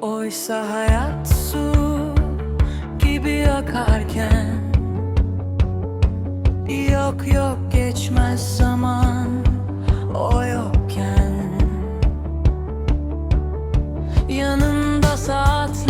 Oysa hayat su gibi akarken Yok yok geçmez zaman o yokken Yanında saatler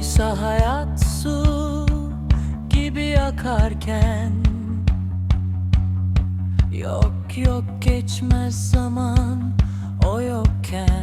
Oysa hayat su gibi akarken Yok yok geçmez zaman o yokken.